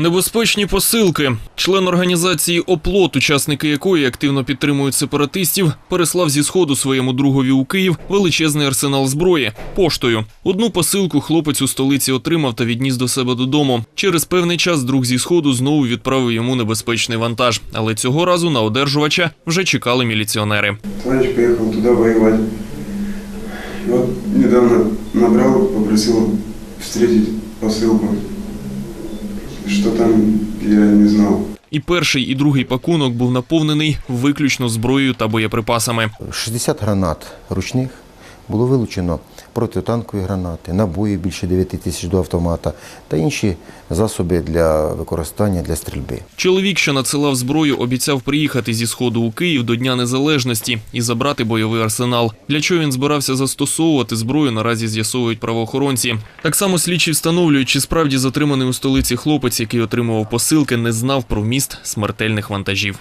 Небезпечні посилки. Член організації Оплот, учасники якої активно підтримують сепаратистів, переслав зі сходу своєму другові у Київ величезний арсенал зброї поштою. Одну посилку хлопець у столиці отримав та відніс до себе додому. Через певний час друг зі сходу знову відправив йому небезпечний вантаж, але цього разу на одержувача вже чекали міліціонери. Товарищ поехал туда воевать. И вот недавно набрал, попросил встретить посылку. Что там, я не знав. І перший, і другий пакунок був наповнений виключно зброєю та боєприпасами. 60 гранат ручних було вилучено протитанкові гранати, набої більше 9 тисяч до автомата та інші засоби для використання для стрільби. Чоловік, що надсилав зброю, обіцяв приїхати зі сходу у Київ до Дня Незалежності і забрати бойовий арсенал. Для чого він збирався застосовувати зброю, наразі з'ясовують правоохоронці. Так само слідчі встановлюють, чи справді затриманий у столиці хлопець, який отримував посилки, не знав про міст смертельних вантажів.